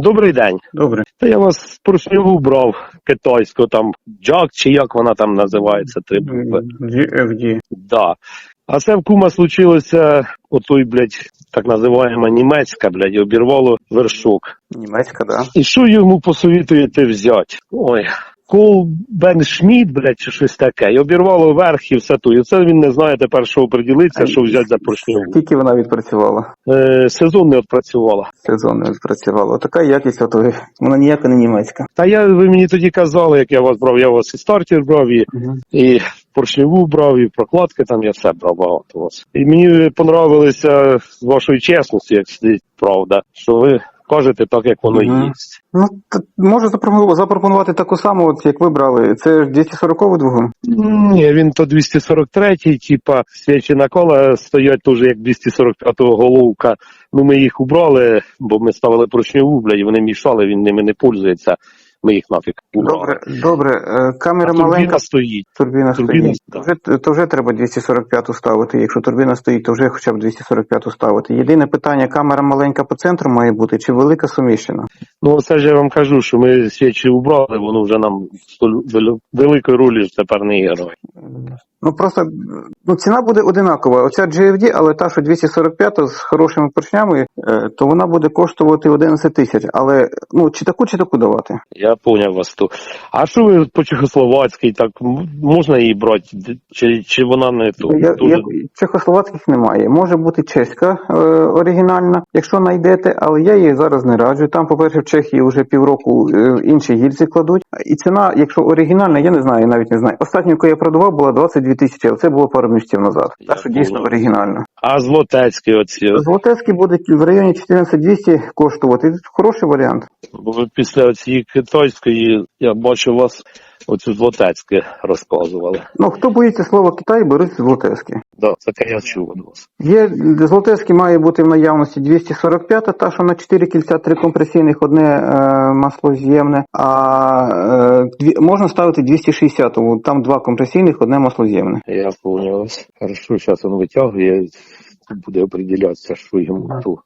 Добрий день. Добре. Та я вас поршньову брав китайську, там джак чи як вона там називається, три букви. GFD. Да. А це в кума случилося отой, блядь, так називаємо німецька, блядь, обірвало вершок. Німецька, да? І що йому посовітуєте взяти? Ой. Кол Бен Шміт, блядь, чи щось таке, і обірвало верх і все ту. І це він не знає тепер, що оприділитися, що взяти за поршньову. Скільки вона відпрацювала? Е, сезон не відпрацювала. Сезон не відпрацювала. Така якість, от ви- вона ніяка не німецька. Та я, ви мені тоді казали, як я вас брав, я вас і стартер брав, і і поршневу брав, і прокладки там я все брав багато вас. І мені понравилися з вашої чесності, як сидить правда, що ви кажете так, як воно Мгм. є. Ну, можу запропонувати, таку саму, от як ви брали. Це ж 240 двигун. Ні, він то 243-й, типа свічі на кола стоять теж як 245-го головка. Ну ми їх убрали, бо ми ставили поршневу, блядь, і вони мішали, він ними не пользується. Ми їх нафіг. Добре, добре. Е, А Камера турбіна маленька, стоїть. турбіна, турбіна, стоїть. То вже, то вже треба 245 ставити. Якщо турбіна стоїть, то вже хоча б 245 ставити. Єдине питання, камера маленька по центру має бути чи велика суміщена? Ну, це ж я вам кажу, що ми свічі убрали, воно вже нам великої ролі тепер не герой. Ну просто ну, ціна буде одинакова. Оця GFD, але та, що 245 з хорошими поршнями, е, то вона буде коштувати 11 тисяч. Але ну чи таку, чи таку давати? Я поняв вас А що ви по чехословацькій, так можна її брати? Чи, чи вона не то? Я, Дуже- я, чехословацьких немає. Може бути чеська е, оригінальна, якщо знайдете, але я її зараз не раджу. Там, по-перше, в Чехії вже півроку е, інші гільзи кладуть. І ціна, якщо оригінальна, я не знаю, навіть не знаю. Останню, яку я продавав, була 22 тисячі, але це було пару місяців назад. Так що дійсно оригінальна. А злотецькі оці. Золотецькі будуть в районі 14200 коштувати. Хороший варіант. Бо після цієї китайської, я бачу, вас оцю злотецьке розказували. Ну, хто боїться слова Китай, беруть золотецькі. Да, таке я чув від вас. Є золотецькі має бути в наявності 245, та що на 4 кільця, 3 компресійних, одне е, маслоз'ємне, а е, дві, можна ставити 260, там два компресійних, одне маслоз'ємне. Я поняв вас. Хорошо, зараз він витягує, буде определятися, що йому ту.